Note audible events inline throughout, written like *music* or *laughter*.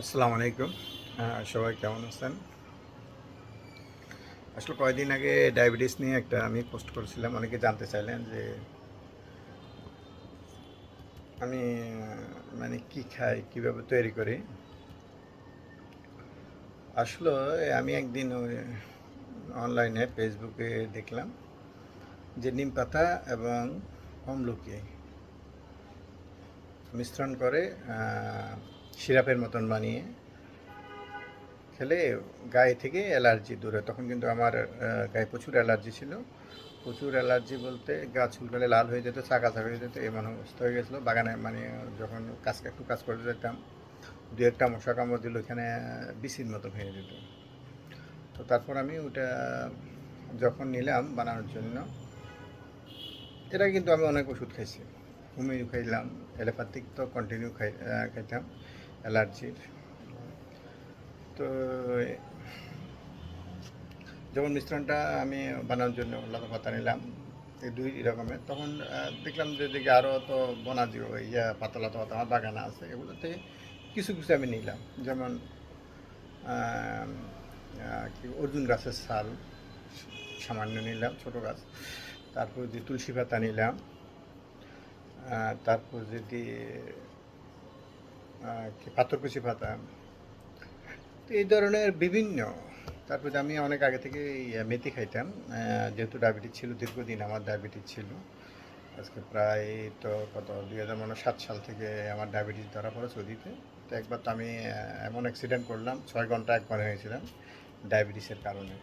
আসসালামু আলাইকুম। সবাই কেমন আছেন? আসলে কয়েকদিন আগে ডায়াবেটিস নিয়ে একটা আমি পোস্ট করেছিলাম। অনেকে জানতে চাইলেন যে আমি মানে কি খাই, কীভাবে তৈরি করি। আসলে আমি একদিন অনলাইনে, ফেসবুকে দেখলাম যে নিম পাতা এবং অমলকি মিশ্রণ করে সিরাপের মতন বানিয়ে খেলে গায়ে থেকে অ্যালার্জি দূরে তখন কিন্তু আমার গায়ে প্রচুর অ্যালার্জি ছিল। প্রচুর অ্যালার্জি বলতে গা চুলকালে লাল হয়ে যেত চাকা চাকা হয়ে যেত, এমন অবস্থা হয়ে গেছিল। বাগানে মানে যখন কাজ একটু কাজ করতে যেতাম, দু একটা মশা কামড় দিল এখানে বিসির মতো হয়ে যেত। তো তারপর আমি ওটা যখন নিলাম বানানোর জন্য, এটা কিন্তু আমি অনেক ওষুধ খাইছি। হোমিও খাইলাম এলোপ্যাথিক তো কন্টিনিউ খাই খাইতাম। অ্যালার্জির। তো, যখন মিশ্রণটা আমি বানানোর জন্য লতা পাতা নিলাম, এই দুই রকমের, তখন দেখলাম যে দিকে আরও তো বনাজিও ইয়া পাতা, লতা পাতা আমার বাগানে আছে, এগুলোতে কিছু কিছু আমি নিলাম। যেমন কি অর্জুন গাছের সাল সামান্য নিলাম, ছোট গাছ। তারপর যে তুলসী পাতা নিলাম তারপর যদি পাথরকুচি পাতা। তো এই ধরনের বিভিন্ন, তারপর আমি অনেক আগে থেকে মেথি খাইতাম যেহেতু ডায়াবেটিস ছিল, দীর্ঘদিন আমার ডায়াবেটিস ছিল। আজকে প্রায় তো কত, দুই হাজার মনে সাত সাল থেকে আমার ডায়াবেটিস ধরা পড়ে সৌদিতে তো একবার তো আমি এমন অ্যাক্সিডেন্ট করলাম, ছয় ঘণ্টা একবার হয়েছিলাম ডায়াবেটিসের কারণে।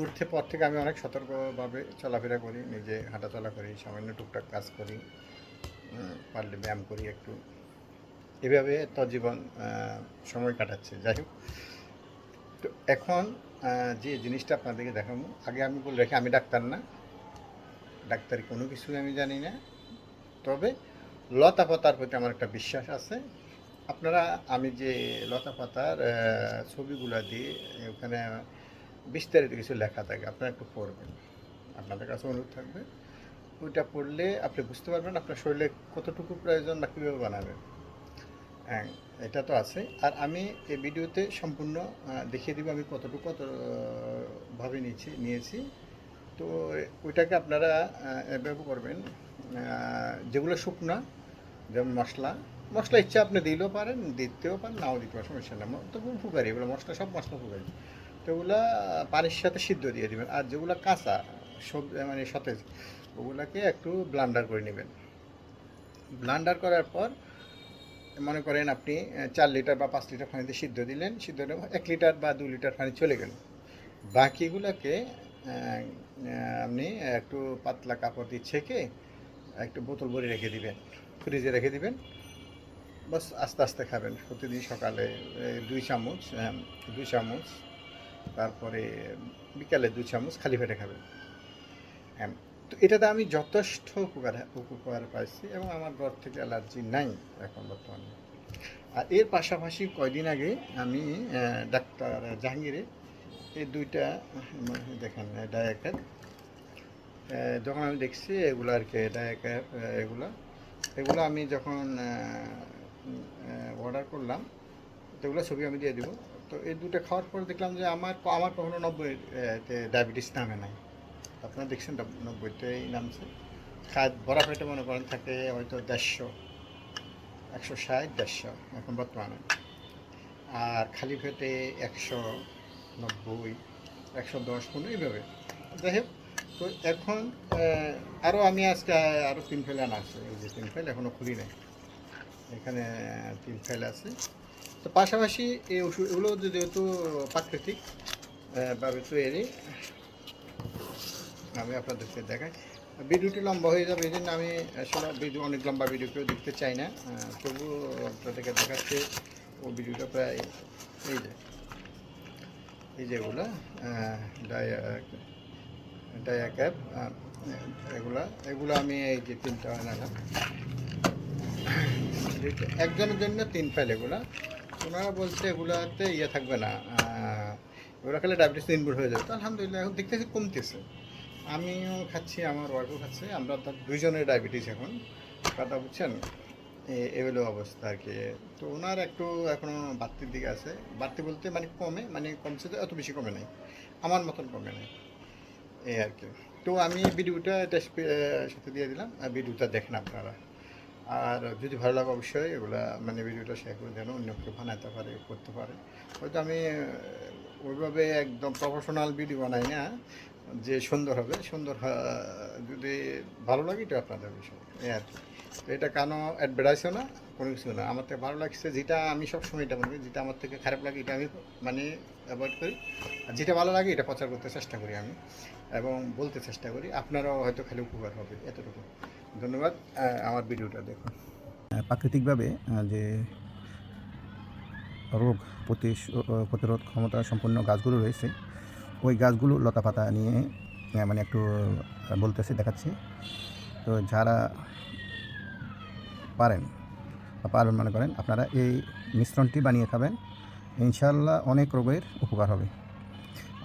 উঠতে পর থেকে আমি অনেক সতর্কভাবে চলাফেরা করি, নিজে হাঁটাচলা করি, সামান্য টুকটাক কাজ করি পারলে ব্যায়াম করি একটু। এভাবে তো জীবন সময় কাটাচ্ছে। যাই হোক, তো এখন যে জিনিসটা আপনাদেরকে দেখাবো, আগে আমি বলে রাখি, আমি ডাক্তার না। ডাক্তারি কোনো কিছুই আমি জানি না। তবে লতা পাতার প্রতি আমার একটা বিশ্বাস আছে। আপনারা, আমি যে লতা পাতার ছবিগুলো দিয়ে ওখানে বিস্তারিত কিছু লেখা থাকে, আপনারা একটু পড়বেন। আপনাদের কাছে অনুরোধ থাকবে। ওইটা পড়লে আপনি বুঝতে পারবেন আপনার শরীরে কতটুকু প্রয়োজন বা কীভাবে বানাবেন। হ্যাঁ এটা তো আছে। আর আমি এই ভিডিওতে সম্পূর্ণ দেখিয়ে দিব আমি কতটুকু, কত ভাবে নিয়েছি নিয়েছি। তো ওইটাকে আপনারা এভাবে করবেন যেগুলো শুকনা, যেমন মশলা। মশলা ইচ্ছা আপনি দিলেও পারেন, দিতেও পারেন, নাও দিতে পারেন, সমস্যা নেই। তবু উপকারী, এগুলো মশলা, সব মশলা উপকারী। তো ওগুলা পানির সাথে সিদ্ধ দিয়ে দিবেন। আর যেগুলো কাঁচা, সব মানে সতেজ, ওগুলাকে একটু ব্লান্ডার করে নেবেন। ব্লান্ডার করার পর মনে করেন আপনি চার লিটার বা পাঁচ লিটার পানিতে সিদ্ধ দিলেন, সিদ্ধ এক লিটার বা দু লিটার পানি চলে গেল। বাকিগুলোকে আপনি একটু পাতলা কাপড় দিয়ে ছেঁকে একটু বোতল ভরে রেখে দিবেন, ফ্রিজে রেখে দিবেন। বাস, আস্তে আস্তে খাবেন। প্রতিদিন সকালে দুই চামচ দুই চামচ, তারপরে বিকালে দুই চামচ খালি পেটে খাবেন। হ্যাঁ তো এটাতে আমি যথেষ্ট উপকার উপকার পাইছি এবং আমার ঘর থেকে অ্যালার্জি নাই এখন বর্তমানে। আর এর পাশাপাশি কয়দিন আগে আমি ডাক্তার জাহাঙ্গীরে এই দুইটা, দেখেন, ডায়াকার যখন আমি দেখছি এগুলো আর কি, ডায়াকার এগুলো এগুলো আমি যখন অর্ডার করলাম, তো এগুলো ছবি আমি দিয়ে দিব। তো এই দুটো খাওয়ার পর দেখলাম যে আমার আমার কখনো নব্বই ডায়াবেটিস নামে নাই। আপনারা দেখছেন নব্বইটাই নামছে খাদ বড়া পেটে মনে করেন থাকে হয়তো দেড়শো, একশো ষাট, দেড়শো, এখন বর্তমানে। আর খালি পেটে একশো নব্বই, একশো দশ পনেরো এইভাবে। যাই হোক, তো এখন আরও আমি আজকে আরও তিন ফেল আনা আছে। এই যে তিন ফেল এখনও খুলি নাই। এখানে তিন ফেল আছে। তো পাশাপাশি এই ওষুধ এগুলো যেহেতু প্রাকৃতিক ভাবে তৈরি আমি আপনাদেরকে দেখাই। ভিডিওটি লম্বা হয়ে যাবে, এই জন্য আমি আসলে ভিডিও অনেক লম্বা ভিডিও কেউ দেখতে চাই না। তবু আপনাদেরকে দেখাচ্ছে, ও ভিডিওটা প্রায় এই যে, এই যেগুলো ডায়া ডায়া ক্যাপ এগুলা, এগুলো আমি এই যে তিনটা আনালাম। একজনের জন্য তিন ফাইল এগুলা। ওনারা বলছে এগুলাতে ইয়ে থাকবে না এগুলো খেলে ডায়াবেটিস ইনভুট হয়ে যাবে। তো আলহামদুলিল্লাহ, এখন দেখতেছি কমতেছে। আমিও খাচ্ছি, আমার ওয়াইফও খাচ্ছে। আমরা তার দুইজনের ডায়াবেটিস এখন, কথা বুঝছেন? এ- এ অবস্থা আর কি। তো ওনার একটু এখনও বাড়তির দিকে আছে। বাড়তি বলতে মানে কমে মানে কমছে তো এত বেশি কমে নাই। আমার মতন কমে নাই। এই আর কি। তো আমি ভিডিওটা টেস্ট সাথে দিয়ে দিলাম। আর ভিডিওটা দেখেন আপনারা। আর যদি ভালো লাগে অবশ্যই এগুলা মানে ভিডিওটা শেয়ার করে যেন অন্য কেউ বানাতে পারে, করতে পারে। হয়তো আমি ওইভাবে একদম প্রফেশনাল ভিডিও বানাই না। যে সুন্দর হবে, সুন্দর যদি ভালো লাগে এটা আপনাদের বিষয়। এই আর তো এটা কেন অ্যাডভার্টাইজও না? কোনো কিছু না। আমার থেকে ভালো লাগছে, যেটা আমি সবসময় এটা করি, যেটা আমার থেকে খারাপ লাগে, এটা আমি মানে অ্যাভয়েড করি। আর যেটা ভালো লাগে, এটা প্রচার করতে চেষ্টা করি আমি, এবং বলতে চেষ্টা করি, আপনারাও হয়তো খালি উপকার হবে, এতটুকু। ধন্যবাদ। আমার ভিডিওটা দেখুন। প্রাকৃতিকভাবে যে রোগ প্রতি প্রতিরোধ ক্ষমতা সম্পন্ন গাছগুলো রয়েছে ওই গাছগুলো লতা পাতা নিয়ে আহ, মানে একটু বলতেছি দেখাচ্ছি। তো যারা পারেন বা পারবেন মনে করেন আপনারা এই মিশ্রণটি বানিয়ে খাবেন। ইনশাল্লাহ অনেক রোগের উপকার হবে।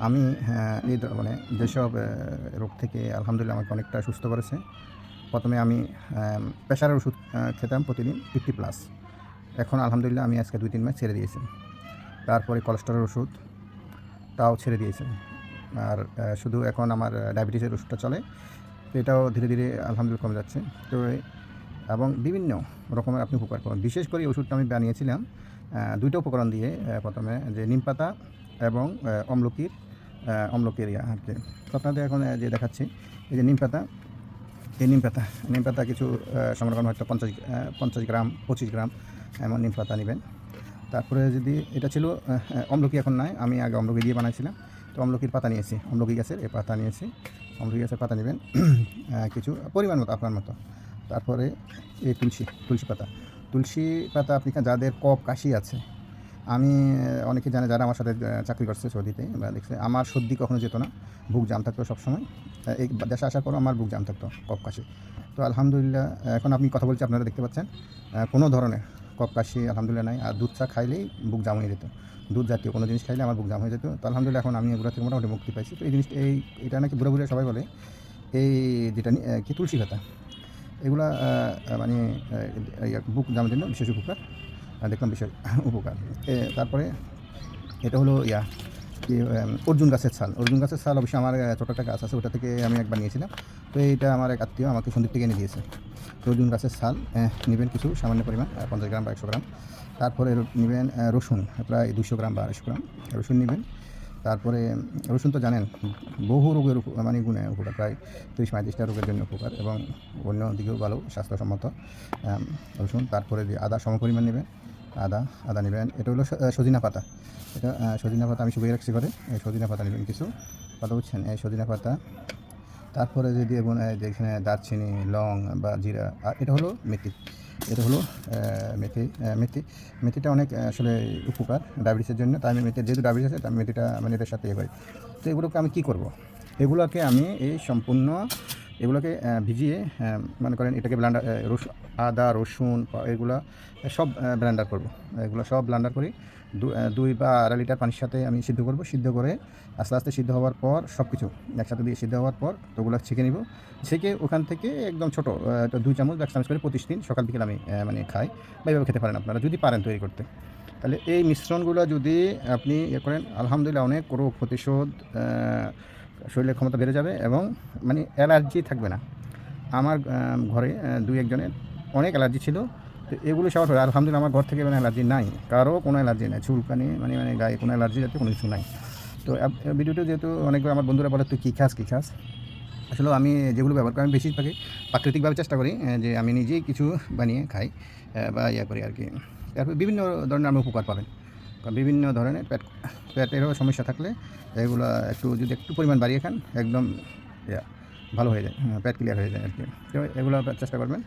আমি হ্যাঁ, এই মানে যেসব রোগ থেকে আলহামদুলিল্লাহ আমাকে অনেকটা সুস্থ করেছে। প্রথমে আমি প্রেশারের ওষুধ খেতাম প্রতিদিন ফিফটি প্লাস। এখন আলহামদুলিল্লাহ আমি আজকে দুই তিন মাস ছেড়ে দিয়েছি। তারপরে কোলেস্টেরল ওষুধ তাও ছেড়ে দিয়েছে আর শুধু এখন আমার ডায়াবেটিসের ওষুধটা চলে তো এটাও ধীরে ধীরে আলহামদুলিল্লাহ কমে যাচ্ছে। তো, এবং বিভিন্ন রকমের আপনি উপকার করুন বিশেষ করে ওষুধটা আমি বানিয়েছিলাম দুইটা উপকরণ দিয়ে প্রথমে যে নিম পাতা এবং অম্লকির ইয়া আর কি। আপনাদের এখন যে দেখাচ্ছি, এই যে নিম পাতা, এই নিম পাতা নিম পাতা কিছু করেন হয়তো পঞ্চাশ পঞ্চাশ গ্রাম, পঁচিশ গ্রাম এমন নিম পাতা নেবেন। তারপরে যদি এটা ছিল অম্লকি এখন নাই, আমি আগে অম্লকি দিয়ে বানাইছিলাম। তো অম্লকির পাতা নিয়েছি, অম্লকি গাছের এই পাতা নিয়েছি। অম্লকি গাছের পাতা নেবেন *clears throat* কিছু পরিমাণ মতো, আপনার মতো। তারপরে এই তুলসী তুলসী পাতা। তুলসী পাতা আপনি যাদের কপ কাশি আছে, আমি অনেকে জানে যারা আমার সাথে চাকরি করছে সৌদিতে, বা দেখছে, আমার সর্দি কখনো যেত না, বুক জাম থাকতো সবসময়। এই দেশে আসার পরও আমার বুক জাম থাকতো কপ কাশি। তো আলহামদুলিল্লাহ, এখন আপনি কথা বলছি, আপনারা দেখতে পাচ্ছেন কোনো ধরনের কপ কাশি, আলহামদুলিল্লাহ নাই। আর দুধ চা খাইলেই বুক জাম হয়ে যেত। দুধ জাতীয় কোনো জিনিস খাইলে আমার বুক জাম হয়ে যেত। তো আলহামদুলিল্লাহ এখন আমি এগুলো থেকে মোটামুটি মুক্তি পাইছি। তো এই জিনিসটা এই, এটা নাকি বুড়ো বুড়ো সবাই বলে, এই যেটা কি তুলসী পাতা? এগুলা মানে বুক জামের জন্য বিশেষ উপকার। দেখলাম বিশেষ *laughs* উপকার। তারপরে এটা হলো ইয়া, কি অর্জুন গাছের ছাল। অর্জুন গাছের ছাল অবশ্যই আমার ছোটো একটা গাছ আছে, ওটা থেকে আমি একবার নিয়েছিলাম তো এইটা আমার এক আত্মীয় আমাকে সন্দীপ থেকে এনে দিয়েছে। তো অর্জুন গাছের ছাল আহ, নেবেন কিছু সামান্য পরিমাণ পঞ্চাশ গ্রাম বা একশো গ্রাম। তারপরে নেবেন রসুন প্রায় দুশো গ্রাম বা আড়াইশো গ্রাম। রসুন নেবেন। তারপরে রসুন তো জানেন বহু রোগের মানে গুণে উপকার প্রায় তিরিশ পঁয়ত্রিশটা রোগের জন্য উপকার এবং অন্য দিকেও ভালো স্বাস্থ্যসম্মত রসুন। তারপরে আদা সম পরিমাণ নেবেন আদা আদা নেবেন। এটা হলো সজিনা পাতা। এটা সজিনা পাতা আমি শুকিয়ে রাখছি করে এই সজিনা পাতা নেবেন কিছু। পাতা বুঝছেন? এই সজিনা পাতা তারপরে যদি এবং যেখানে দারচিনি, লং বা জিরা, আর এটা হলো মেথি। এটা হলো মেথি মেথি। মেথিটা অনেক আসলে উপকার ডায়াবেটিসের জন্য। তাই আমি মেথি যেহেতু ডায়াবেটিস আছে তাই মেথিটা মানে এটার সাথে ইয়ে করি তো এগুলোকে আমি কী করব? এগুলোকে আমি এই সম্পূর্ণ, এগুলোকে ভিজিয়ে মনে করেন এটাকে ব্লান্ডার আদা, রসুন, এগুলো সব ব্লেন্ডার করব। এগুলো সব ব্লেন্ডার করি। দুই বা আড়াই লিটার পানির সাথে আমি সিদ্ধ করব। সিদ্ধ করে আস্তে আস্তে সিদ্ধ হওয়ার পর সব কিছু একসাথে দিয়ে সিদ্ধ হওয়ার পর তো ওগুলো ছেঁকে নিব। ছেঁকে ওখান থেকে একদম ছোটো দুই চামচ এক চামচ করে প্রতিদিন সকাল বিকেল আমি মানে খাই বা এইভাবে খেতে পারেন আপনারা যদি পারেন তৈরি করতে। তাহলে এই মিশ্রণগুলো যদি আপনি ইয়ে করেন, আলহামদুলিল্লাহ অনেক রোগ প্রতিশোধ শরীরের ক্ষমতা বেড়ে যাবে এবং মানে অ্যালার্জি থাকবে না। আমার ঘরে দুই একজনের অনেক অ্যালার্জি ছিল। তো এগুলো সবার হয় আলহামদুলিল্লাহ আমার ঘর থেকে মানে অ্যালার্জি নাই। কারও কোনো অ্যালার্জি নাই, চুলকানি মানে মানে গায়ে কোনো অ্যালার্জি যাতে কোনো কিছু নাই। তো ভিডিওটা যেহেতু অনেকবার আমার বন্ধুরা বলে, তুই কী খাস কী খাস? আসলে আমি যেগুলো ব্যবহার করি, আমি বেশিরভাগই প্রাকৃতিকভাবে চেষ্টা করি যে আমি নিজেই কিছু বানিয়ে খাই বা ইয়া করি আর কি। তারপর বিভিন্ন ধরনের আমি উপকার পাবেন। বিভিন্ন ধরনের পেট, পেটেরও সমস্যা থাকলে এগুলো একটু, যদি একটু পরিমাণ বাড়িয়ে খান, একদম ইয়া, ভালো হয়ে যায়, পেট ক্লিয়ার হয়ে যায় আর কি। তো এগুলো চেষ্টা করবেন।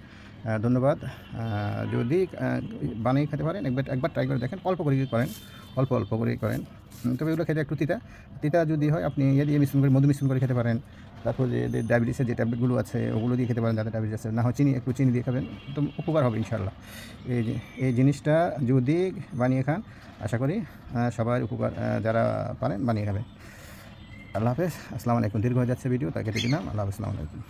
ধন্যবাদ। যদি বানিয়ে খেতে পারেন, একবার একবার ট্রাই করে দেখেন, অল্প করে করেন, অল্প অল্প করে করেন। তবে এগুলো খেতে একটু তিতা। তিতা যদি হয়, আপনি ইয়ে দিয়ে মিশ্রণ করে, মধু মিশ্রণ করে খেতে পারেন। তারপর যে ডায়াবেটিসের যে ট্যাবলেটগুলো আছে, ওগুলো দিয়ে খেতে পারেন, যাদের ডায়াবেটিস আছে। না হয় চিনি, একটু চিনি দিয়ে খাবেন, তো উপকার হবে ইনশাল্লাহ এই এই জিনিসটা যদি বানিয়ে খান, আশা করি সবার উপকার যারা পারেন, বানিয়ে খাবেন। আল্লাহ হাফেজ। আসসালামু আলাইকুম। দীর্ঘ হয়ে যাচ্ছে ভিডিও তাকে কেটে দিলাম আল্লাহ হাফেজ। আলাইকুম।